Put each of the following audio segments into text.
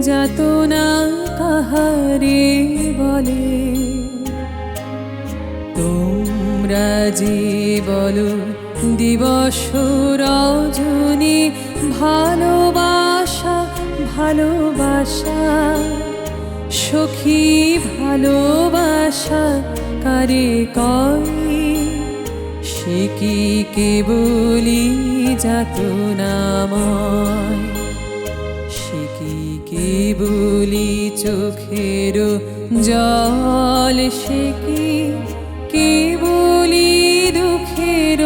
যাতনা কাহারে বলে। তোমরা যে বলো দিবস রজনী, ভালোবাসা ভালোবাসা। সখী, ভালোবাসা কারে কয়? সে কি কেবলি যাত নাময় কি কেবলি চোখের জল সে কি বলি দুঃখের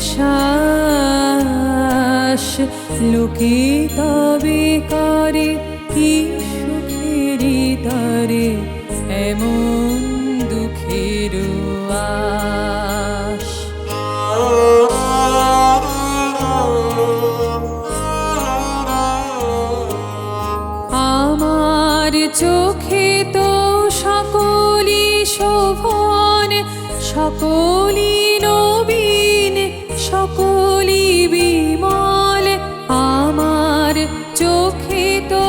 শ্বাস? লোকে তবে করে কি সুখেরি তরে? এমন চোখে তো সকলি শোভন সকলি নবীন সকলি বিমল। আমার চোখে তো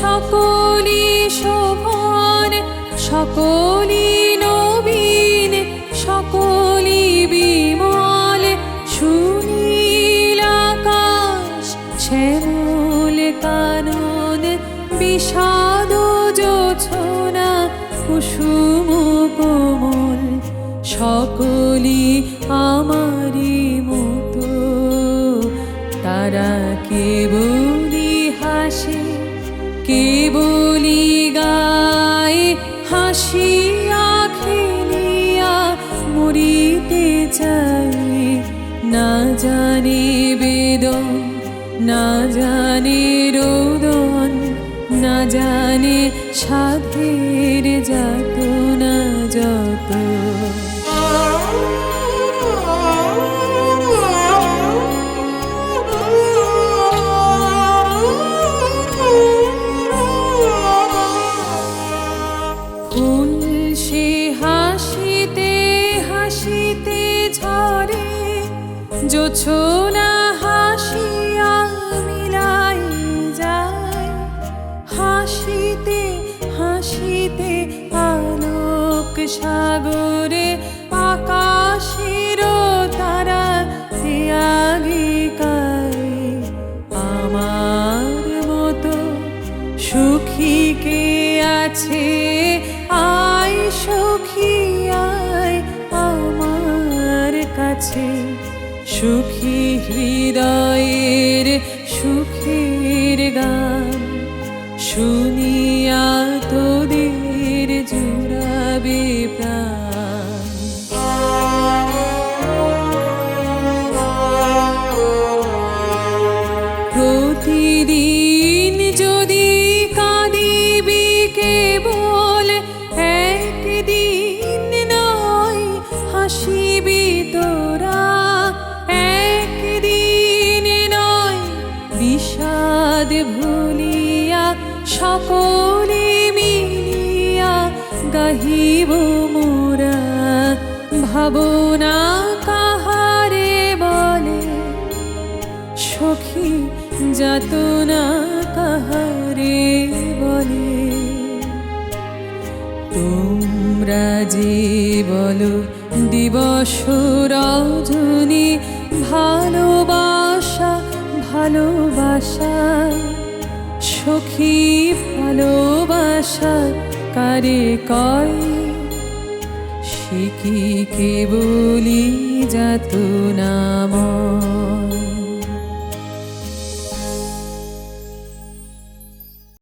সকলি শোভন সকলি নবীন সকলি বিমল। সুনীল আকাশ, শ্যামল কানন জোছনা কুসুম কোমল সকলি আমারি মতো। তারা কেবলি হাসে কেবলি গায়ে হাসিয়া খেলিয়া মরিতে চাই না জানে বেদন, না জানে রোদন, না জানে সাধের যাত না যত। হাসিতে হাসিতে ঝরে জোছনা সাগরে আকাশের তারা আগিকায় আমার মতো সুখী কে আছে? আয় সুখী, আয় আমার কাছে। সুখী হৃদয়ের হাসিবি তোরা, একদিন নয় বিষাদ ভুলিয়া সকলে মিলিয়া গাহিব মোরা। ভাবনা কাহারে বলে, সখী যাতনা কাহারে বলে। তোমরা যে বলো দিবস রজনী ভালোবাসা ভালোবাসা। সখী ভালোবাসা কারে কয়? সে কি বলি যাত নাময়